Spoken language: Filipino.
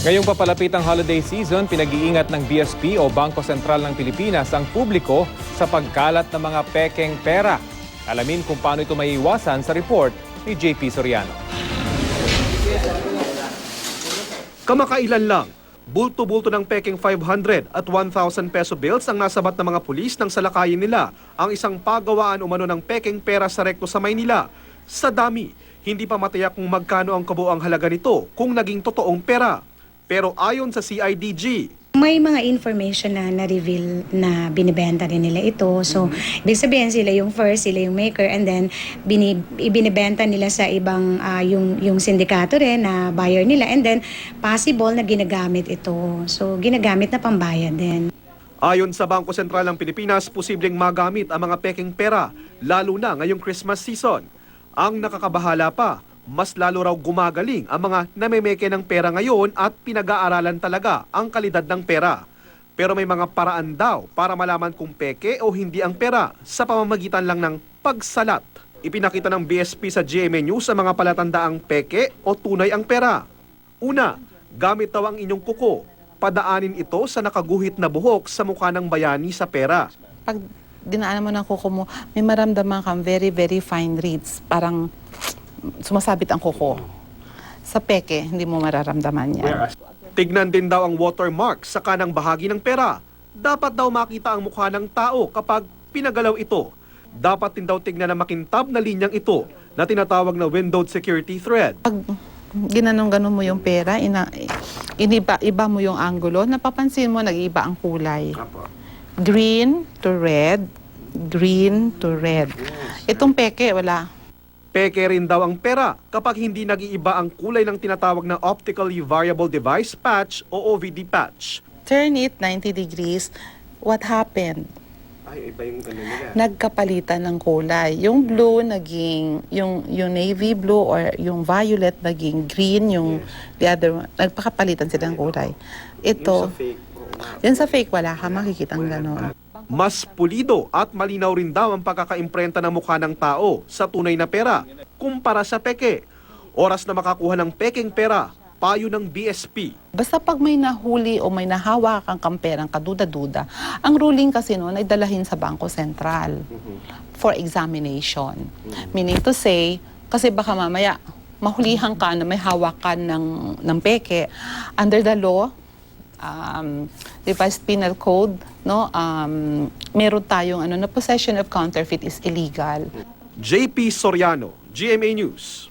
Ngayong papalapit ang holiday season, pinag-iingat ng BSP o Bangko Sentral ng Pilipinas ang publiko sa pagkalat ng mga pekeng pera. Alamin kung paano ito maiiwasan sa report ni JP Soriano. Kamakailan lang, bulto-bulto ng peking 500 at 1,000 peso bills ang nasabat ng mga pulis nang salakayin nila ang isang pagawaan umano ng peking pera sa rekto sa Maynila. Sa dami, hindi pa matiyak kung magkano ang kabuang halaga nito kung naging totoong pera. Pero ayon sa CIDG, May mga information na na-reveal na binibenta rin nila ito. So, ibig sabihin sila yung first, sila yung maker, and then bini, ibinibenta nila sa ibang ah, yung, yung sindikato rin na buyer nila. And then, possible na ginagamit ito. So, ginagamit na pambayad din. ayon sa Bangko Sentral ng Pilipinas, posibleng magamit ang mga peking pera, lalo na ngayong Christmas season. Ang nakakabahala pa, mas lalo raw gumagaling ang mga namemeke ng pera ngayon at pinag-aaralan talaga ang kalidad ng pera. Pero may mga paraan daw para malaman kung peke o hindi ang pera sa pamamagitan lang ng pagsalat. Ipinakita ng BSP sa GMA News ang mga palatandaang peke o tunay ang pera. Una, gamit daw ang inyong kuko. Padaanin ito sa nakaguhit na buhok sa mukha ng bayani sa pera. pag dinaanan mo ng kuko mo, may maramdaman kang very, very fine reeds. Parang sumasabit ang kuko. Sa peke, hindi mo mararamdaman yan. Tignan din daw ang watermark sa kanang bahagi ng pera. Dapat daw makita ang mukha ng tao kapag pinagalaw ito. Dapat din daw tignan ang makintab na linyang ito na tinatawag na windowed security thread. Pag ginanong-ganon mo yung pera, ina, iniba, iba mo yung angulo, napapansin mo, nag-iba ang kulay. Green to red, green to red. Itong peke, wala. Peke rin daw ang pera kapag hindi nag-iiba ang kulay ng tinatawag na optically variable device patch o OVD patch. Turn it 90 degrees, what happened? Ay, iba yung ano nila. nagkapalitan ng kulay. Yung blue naging yung yung navy blue or yung violet naging green, yung the other one, nagpakapalitan sila ng kulay. Ito, yan sa fake wala ka makikita ng gano'n. Mas pulido at malinaw rin daw ang pagkakaimprenta ng mukha ng tao sa tunay na pera kumpara sa peke. Oras na makakuha ng peking pera, payo ng BSP. Basta pag may nahuli o may nahawa kang kamperang kaduda-duda, ang ruling kasi noon ay dalahin sa Bangko Sentral for examination. Meaning to say, kasi baka mamaya mahulihan ka na may hawakan ng, ng peke, under the law, um, revised penal code, no, um, meron tayong ano, na possession of counterfeit is illegal. JP Soriano, GMA News.